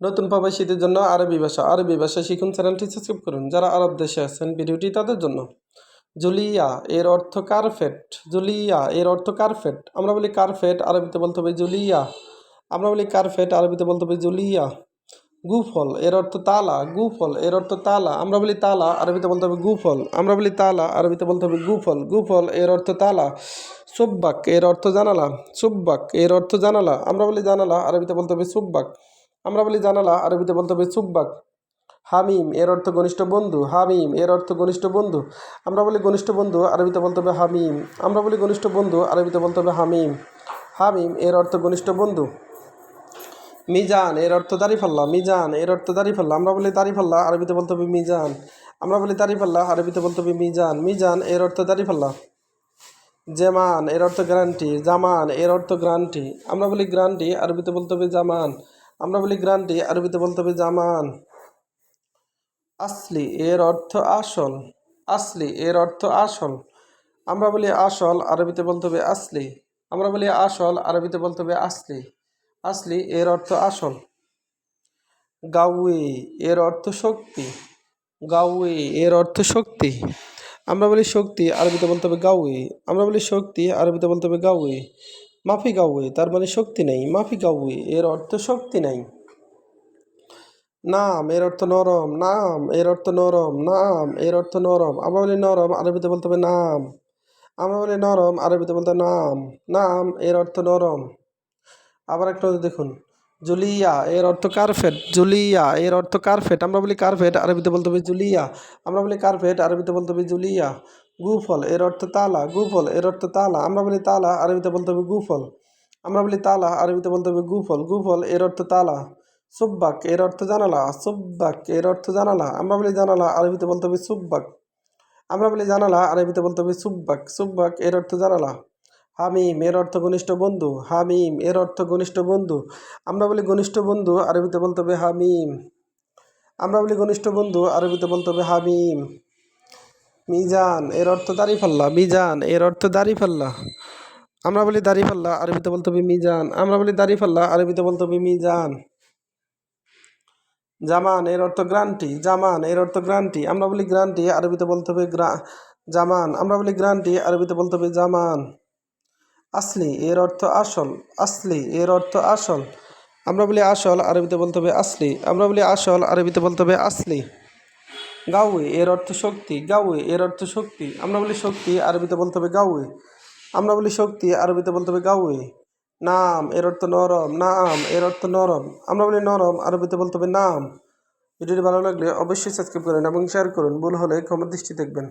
নতুন প্রবাসীদের জন্য আরবি ভাষা আরবি ভাষা শিখুন চ্যানেলটি সাবস্ক্রাইব করুন। যারা আরব দেশে আছেন, ভিডিওটি তাদের জন্য। জুলিয়া, এর অর্থ কার্পেট জুলিয়া, এর অর্থ কার্পেট আমরা বলি কার্পেট আরবিতে বলতে হবে জুলিয়া। আমরা বলি কার্পেট আরবিতে বলতে হবে জুলিয়া। গুফল, এর অর্থ তালা। গুফল, এর অর্থ তালা। আমরা বলি তালা, আরবিতে বলতে হবে গুফল। আমরা বলি তালা, আরবিতে বলতে হবে গুফল। গুফল, এর অর্থ তালা। সুব্বাক, এর অর্থ জানালা। সুব্বাক, এর অর্থ জানালা। আমরা বলি জানালা, আরবিতে বলতে হবে সুব্বাক। আমরা বলি জানালা, আরবিতে বলতে হবে সুব্বাক হামিম, এর অর্থ ঘনিষ্ঠ বন্ধু। হামিম, এর অর্থ ঘনিষ্ঠ বন্ধু। আমরা বলি ঘনিষ্ঠ বন্ধু, আরবিতে বলতে হবে হামিম। আমরা বলি ঘনিষ্ঠ বন্ধু, আরবিতে বলতে হবে হামিম। হামিম, এর অর্থ ঘনিষ্ঠ বন্ধু। মিজান, এর অর্থ দাড়িফাল্লা মিজান, এর অর্থ দাড়িফাল্লা আমরা বলি দাড়িফাল্লা আরবিতে বলতে হবে মিজান। আমরা বলি দাড়িফাল্লা আরবিতে বলতে হবে মিজান। মিজান, এর অর্থ দাড়িফাল্লা জেমান, এর অর্থ গ্রান্টি জামান, এর অর্থ গ্রান্টি আমরা বলি গ্রান্টি আরবিতে বলতে হবে জামান। আমরা বলি গ্রান্টি আরবিতে বলতে হবে জামান। আসলি, এর অর্থ আসল। আসলি, এর অর্থ আসল। আমরা বলি আসল, আরবিতে বলতে হবে আসলি। আমরা বলি আসল, আরবিতে বলতে হবে আসলি। আসলি, এর অর্থ আসল। গাউই, এর অর্থ শক্তি। গাউই, এর অর্থ শক্তি। আমরা বলি শক্তি, আরবিতে বলতে হবে গাউই। আমরা বলি শক্তি, আরবিতে বলতে হবে গাউই। মাফি গাউই তার মানে শক্তি নেই। মাফি গাউই এর অর্থ শক্তি নেই। নাম, এর অর্থ নরম। নাম, এর অর্থ নরম। নাম, এর অর্থ নরম। আমরা বলি নরম, আরবিতে বলতে হবে নাম। আমরা বলি নরম, আরবিতে বলতে নাম। নাম, এর অর্থ নরম। আবার একটা দেখুন। জুলিয়া, এর অর্থ কার্পেট জুলিয়া, এর অর্থ কার্পেট আমরা বলি কার্পেট আরবিতে বলতে হবে জুলিয়া, আমরা বলি কার্পেট আরবিতে বলতে হবে জুলিয়া, গুফল, এর অর্থ তালা, গুফল, এর অর্থ তালা, আমরা বলি তালা, আরবিতে বলতে হবে গুফল, আমরা বলি তালা, আরবিতে বলতে হবে গুফল গুফল, এর অর্থ তালা, সুব্বাক, এর অর্থ জানালা, সুব্বাক, এর অর্থ জানালা, আমরা বলি জানালা, আরবিতে বলতে হবে সুব্বাক, আমরা বলি জানালা, আরবিতে বলতে হবে সুব্বাক সুব্বাক, এর অর্থ জানালা হামিম, এর অর্থ ঘনিষ্ঠ বন্ধু। হামিম, এর অর্থ ঘনিষ্ঠ বন্ধু। আমরা বলি ঘনিষ্ঠ বন্ধু, আরবিতে বলতে হবে হামিম। আমরা বলি ঘনিষ্ঠ বন্ধু, আরবিতে বলতে হবে হামিম। মিজান, এর অর্থ দাড়িফাল্লা মিজান, এর অর্থ দাড়িফাল্লা আমরা বলি দাড়িফাল্লা আরবিতে বলতে হবে মিজান। আমরা বলি দাড়িফাল্লা আরবিতে বলতে হবে মিজান। জামান, এর অর্থ গ্রান্টি। জামান, এর অর্থ গ্রান্টি। আমরা বলি গ্রান্টি, আরবিতে বলতে হবে গ্রা জামান। আমরা বলি গ্রান্টি, আরবিতে বলতে হবে জামান। আসলি এর অর্থ আসল, আসলি এর অর্থ আসল। আমরা বলি আসল, আরবিতে বলতে হবে আসলি। আমরা বলি আসল, আরবিতে বলতে হবে আসলি। গাউয়ে এর অর্থ শক্তি গাউয়ে এর অর্থ শক্তি। আমরা বলি শক্তি, আরবিতে বলতে হবে গাউয়ে আমরা বলি শক্তি, আরবিতে বলতে হবে গাউয়ে নাম এর অর্থ নরম, নাম এর অর্থ নরম। আমরা বলি নরম, আরবিতে বলতে হবে নাম। ভিডিওটি ভালো লাগলে অবশ্যই সাবস্ক্রাইব করুন এবং শেয়ার করুন। ভুল হলে ক্ষমা দৃষ্টি দেখবেন।